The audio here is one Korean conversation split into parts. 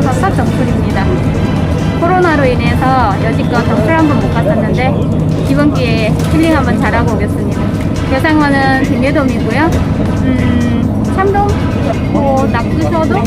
들어서 첫 정출입니다. 코로나로 인해서 여지껏 정출 한번 못 갔었는데 이번 기회에 힐링 한번 잘하고 오겠습니다. 대상어는 김예돔이고요. 음, 참돔 뭐 납두셔도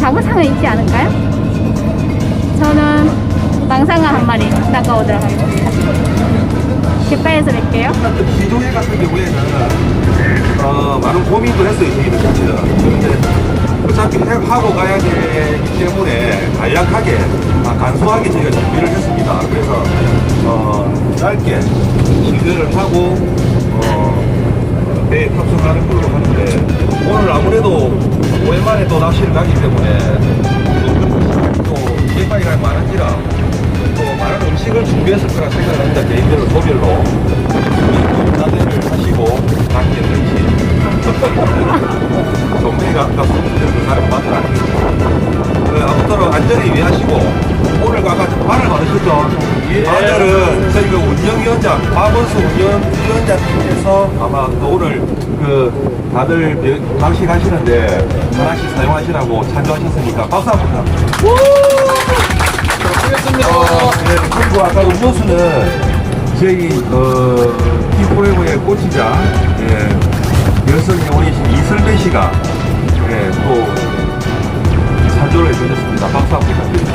자부상은 있지 않을까요? 저는 망상어 한 마리 낚아오도록 하겠습니다. 갯바에서 뵐게요. 시조회 같은 경우에는 어, 많은 고민도 했어요 자체는 그런데 어차피 해- 하고 가야 되기 때문에 간략하게 아, 간소하게 저희가 준비를 했습니다. 그래서 어, 짧게 시도를 하고 어, 배에 탑승하는 걸로 하는데 오늘 아무래도 오랜만에 또 낚시를 가기 때문에 또 많은지라 또 많은 음식을 준비했을 거라 생각합니다. 개인별로 소별로 나대를 하시고 낚시했는지 동네가 아까 소문대로 그 사람 않겠죠. 그 아무쪼록 안전에 위하시고 오늘 가가지고 발을 받으셨죠? 바늘은 저희가 운영위원장 박원수 운영위원장님께서 아마 또 오늘 그 다들 여- 낚시 가시는데 하나씩 사용하시라고 찬조하셨으니까 박수 한번 부탁드립니다. 어, 네, 그리고 아까 음료수는 저희 어, 티포에버의 꽃이자 예, 열성에 오신 이슬배 씨가 예, 또 찬조를 해주셨습니다. 박수 한번 부탁드립니다.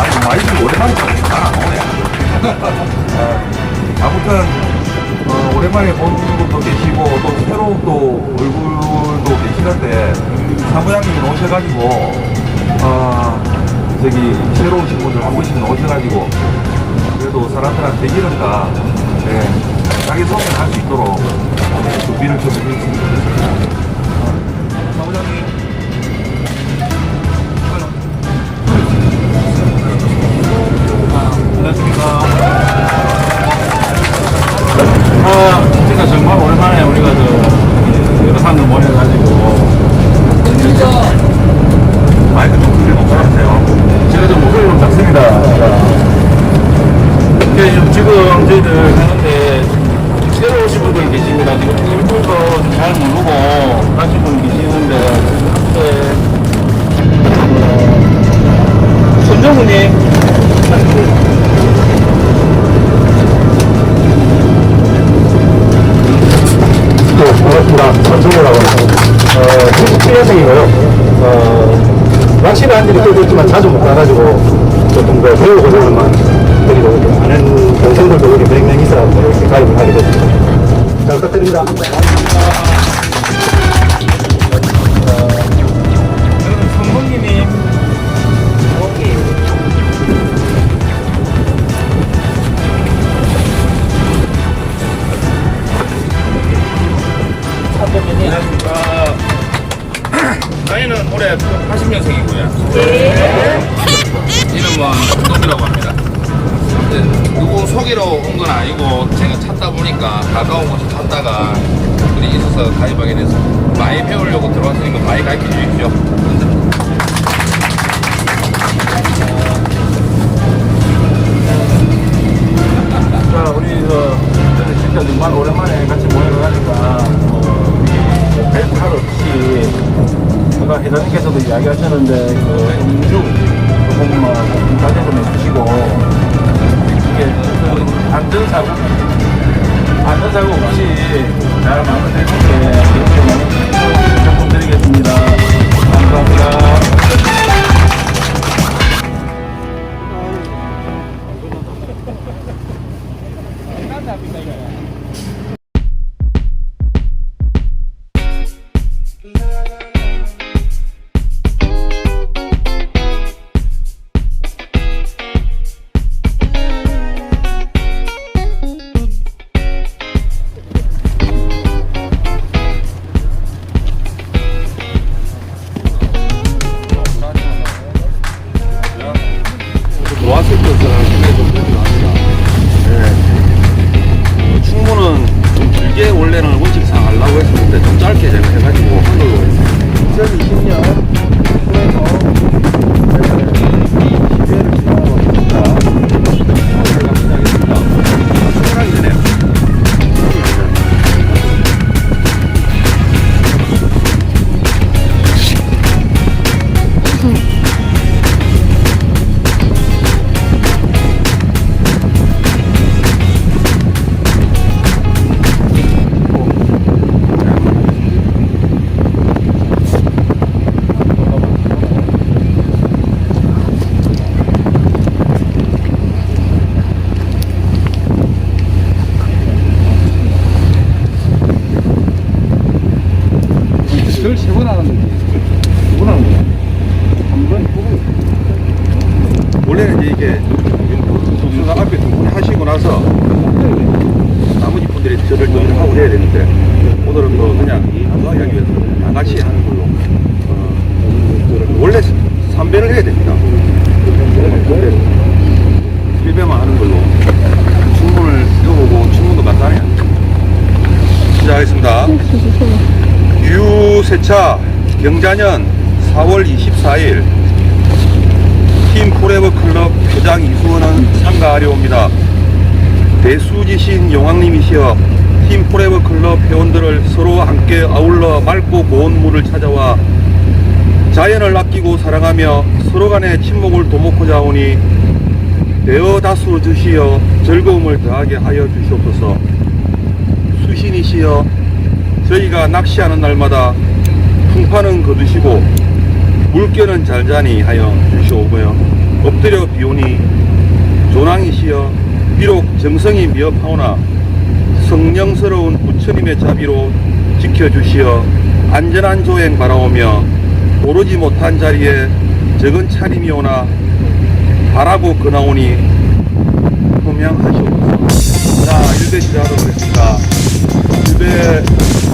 아니 마이크 오랜만에 잘안 오네. 아, 아무튼 어, 오랜만에 본 분도 계시고 또 새로운 또 얼굴도 계시는데 사무장님이 오셔가지고 어, 저기 새로 오신 분들 한 분씩 오셔가지고 그래도 사람들한테 이런 다 네, 자기 소개를 할수 있도록 네, 준비를 좀 안녕하십니까. 아, 진짜 정말 오랜만에 우리가 저 여러 사람들 모여가지고 마이크 좀 크게 놓고 하세요. 제가 좀 목소리 좀 작습니다. 이게 지금, 저희들 하는데 새로 오신 분들 계십니다. 지금 일부도 잘 모르고 가신 분 계시는데 네. 어, 손정우님 네, 반갑습니다. 손정우라고 합니다. 어, 97년생이고요. 어, 낚시를 한꽤 됐지만 자주 못 가가지고 조금 더 배우고 자는만 드리고 이렇게 아는 동생들도 여기 몇명 있어서 이렇게 가입을 하게 됐습니다. 잘 부탁드립니다. 이고요. 이름은 노비라고 합니다. 이제 누구 소개로 온건 아니고 제가 찾다 보니까 가까운 곳에 찾다가 우리 있어서 가입하게 됐습니다. 많이 배우려고 들어왔으니까 많이 가르쳐 주십시오. 좋았을 2회차 경자년 4월 24일 팀 포레버 클럽 회장 이수원은 참가하려옵니다. 대수지신 용왕님이시여 팀 포레버 클럽 회원들을 서로 함께 아울러 맑고 고운 물을 찾아와 자연을 아끼고 사랑하며 서로 간의 친목을 도모코자 오니 대어 다수 주시어 즐거움을 더하게 하여 주시옵소서 수신이시여 저희가 낚시하는 날마다 풍파는 거두시고 물결은 잘자니 하여 주시오고요. 엎드려 비오니 조낭이시여 비록 정성이 미흡하오나 성령스러운 부처님의 자비로 지켜주시어 안전한 조행 바라오며 오르지 못한 자리에 적은 차림이 오나 바라고 그나오니 호명하시옵소서. 자 1배 시작하도록 하겠습니다. 1배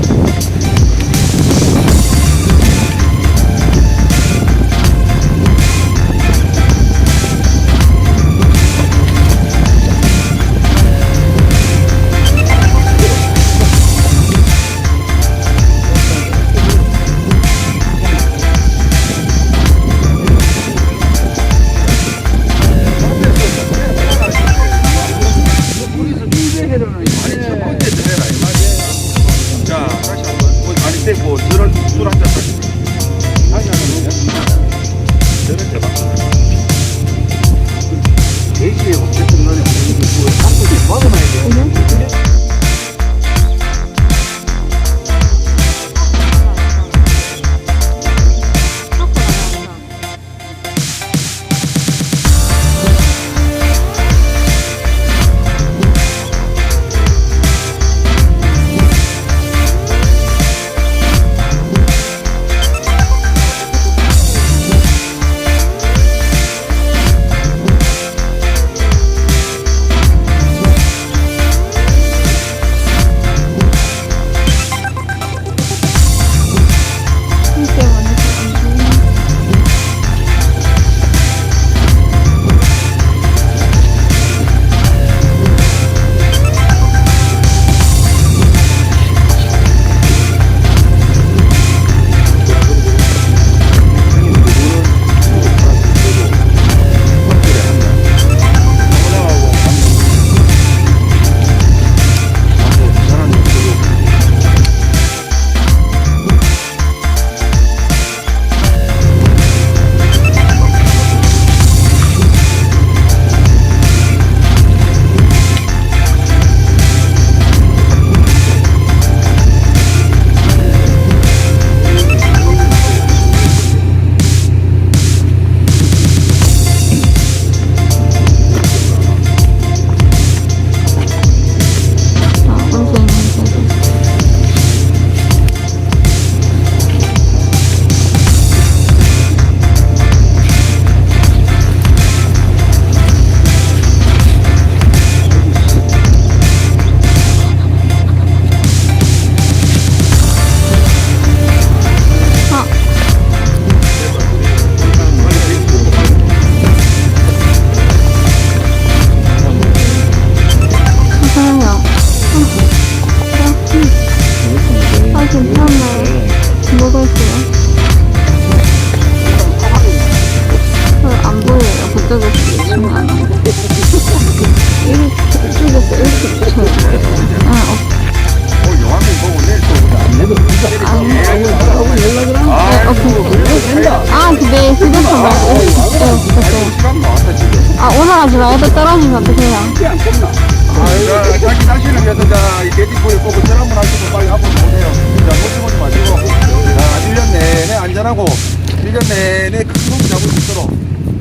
아, 떨어지면 어떡해요? 아, 자, 자기 자신을 위해서 자, 이 돼지꼬리 꼬고 절 한번 하시고 빨리 한번 보세요. 자, 먹지 보지 마시고. 자, 1년 내내 안전하고, 1년 내내 큰놈 잡을 수 있도록.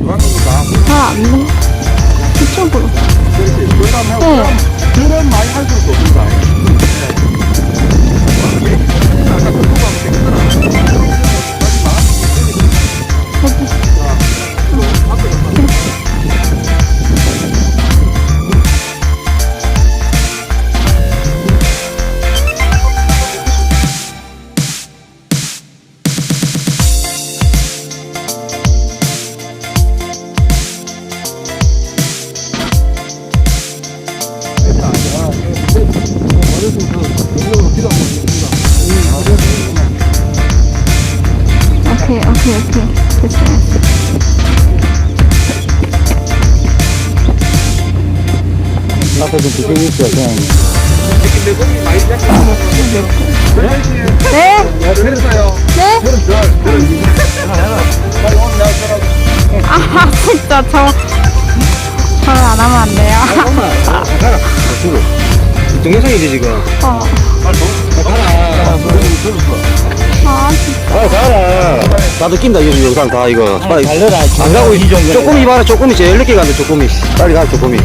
요한입니다. 잘안 돼. 그쪽으로. 그렇지. 그다음 하고, 네. 그럼 많이 할 수도 없습니다. 네. 아까 그 누가 했더라. 앞에 좀 비키니 있어, 그냥. 네? 네? 아, 진짜 저, 저를 안 하면 안 돼요. 동영상이지, 지금. 어. 아, 진짜. 아, 가라. 나도 낀다, 이 영상 다, 이거. 빨리. 달려라. 안 가고, 조금이 봐라, 조금이 제일 늦게 간다, 조금이. 빨리 가, 조금이.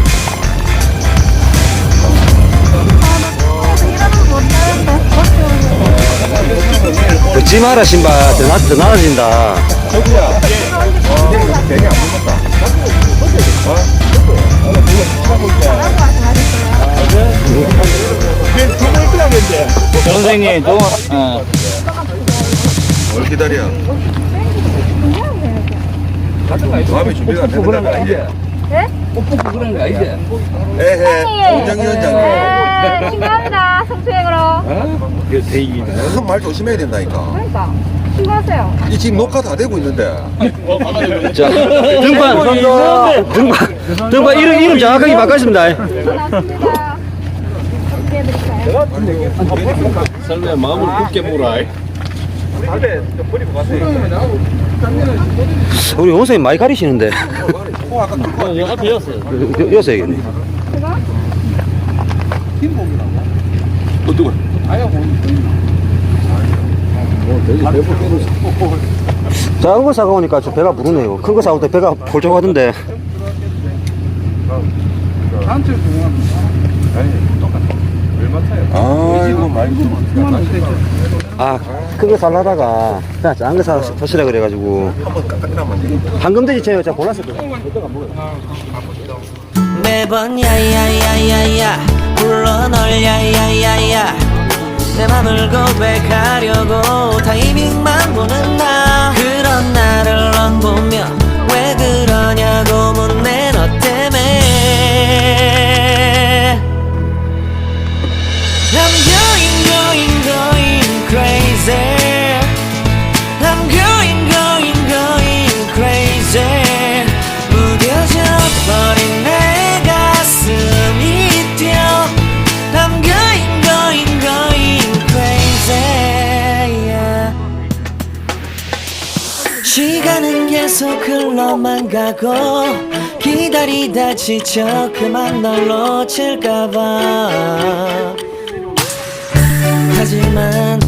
듣지 마라, 신발. 더, 나, 더 나아진다. 저기야. 어, 괜히 안 먹었다. 선생님, 또, 어. 뭘 기다려? 마음이 준비가 안 된다. 이제. 그런 거 아니지? 에헤, 운전위원장. 네, 신고합니다. 성추행으로. 큰말 조심해야 된다니까. 그러니까. 신고하세요. 이 지금 녹화 다 되고 있는데. 자, 등판, 등판, 등판 이름, 이름 정확하게 바꿨습니다. 나왔습니다. 어떻게 해드릴까요? 설마 마음을 굳게 우리 원생님 많이 가리시는데. 어, 아까 어, 앞에 였어요. 여- 여세야겠네. 제가? 너 누구? 작은 거 사가 오니까 저 배가 부르네요. 큰 거 사올 때 배가 폴쩍 하던데. 아이고, 많이 아, 큰 거 살라다가 그냥 작은 거 사, 사시라 그래가지고. 한번 깎아나면 황금돼지 제가 제가 골랐었거든요. 매번 야야야야야 불러 널 야야야야 내 맘을 고백하려고 타이밍만 보는 나 그런 나를 넌 보며 왜 그러냐고 묻네 너 때문에 I'm going going going crazy I'm going going going crazy 무뎌져 버린 내 가슴이 뛰어 I'm going going going crazy yeah. 시간은 계속 흘러만 가고 기다리다 지쳐 그만 널 놓칠까봐 하지만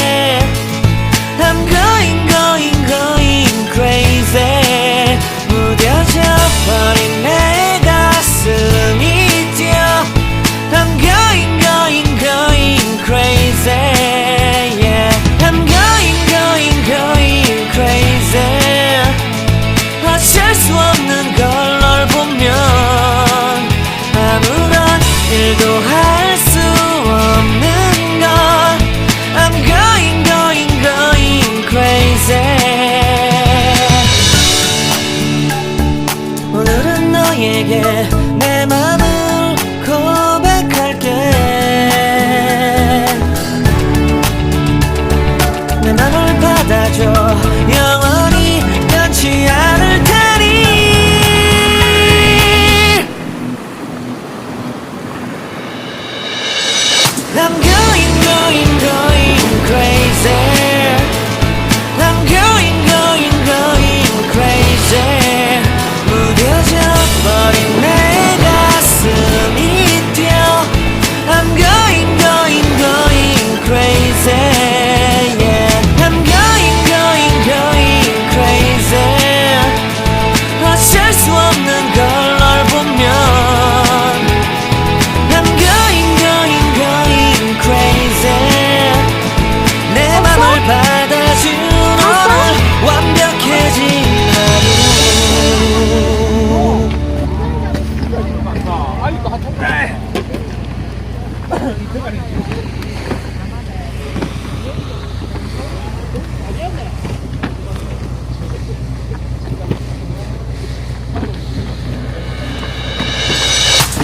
Crazy. 무뎌져 버린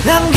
난